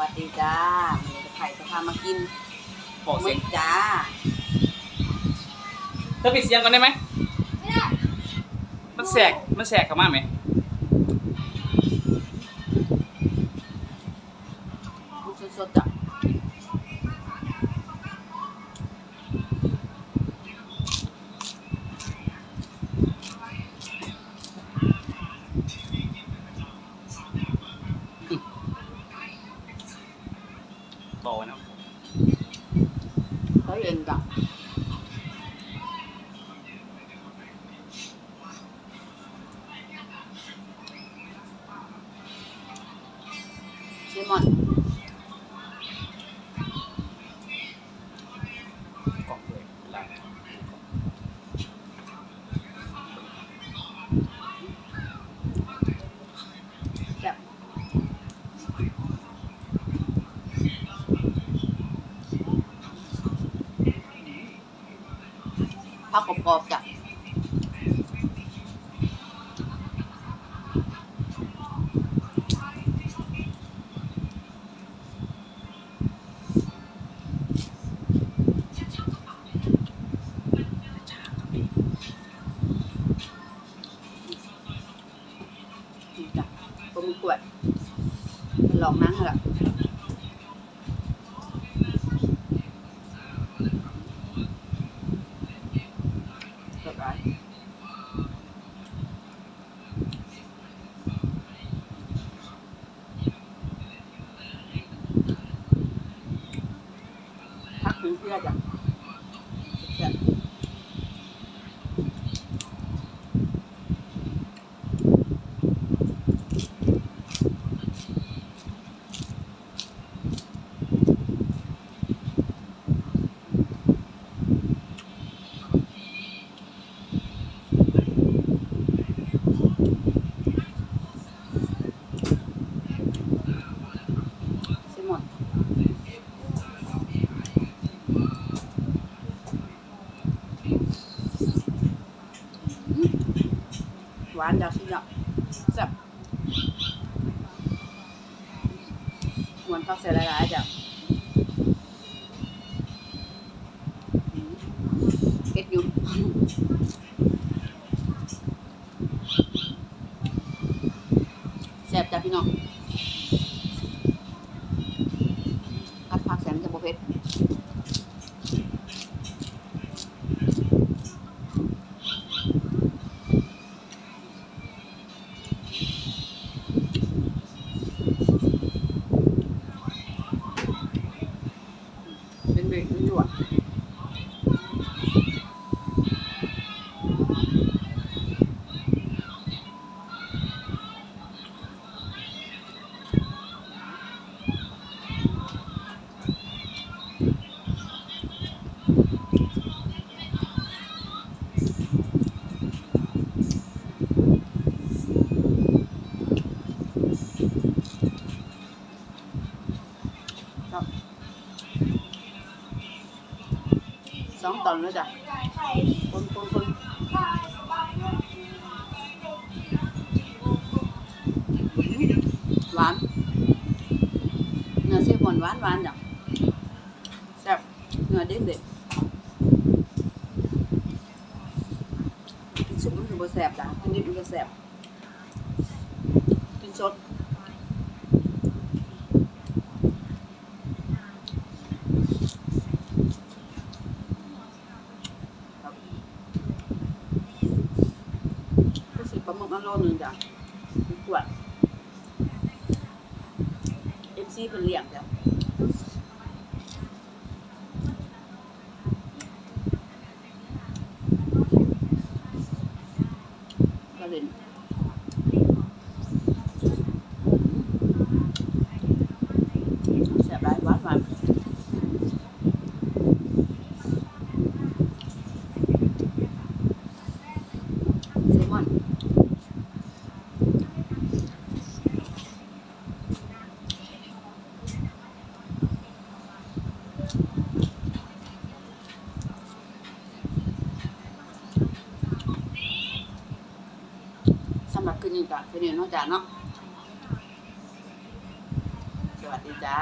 วัสดีจ้าเมนูไข่จะพามากินบอกหมึเสียงกจ้าเธอปิดเสียงก่อนได้ไหมไม่ได้ มันแสก มันแสกเข้ามาไหมหมึกสดๆจ้ะ ผักกรอบๆจ้ะนี่จ้ะปลมกล้วยลองนั่งเหรอเรียบร้อย พักถึงเพื่อจ้ะเสร็จ ใช่หมดอืม หวานดาวชิเนาะแซ่บหวนผักเส่หลายๆจ้ะอืมเอ็ดอยู่แซ่บจ้ะพี่น้อง สองตอนแล้วจ้ะคนคนคนหวานเนื้อเสียบหวานหวานหวานจ้ะแซ่บเนื้อเด็ดเด็ดกินสุกมันถือว่าแซ่บจ้ะกินดิบมันก็แซ่บกินสด ก็สิปลา หมึกอันโลนึงจ้ะขวดเอฟซีเป็นเหลี่ยมจ้ะก็เลยแซ่บหลายหวานหวานเซลมอน สำหรับ คืนนี้ก็คืนนี้เนอกจาเนาะสวัสดีจ้า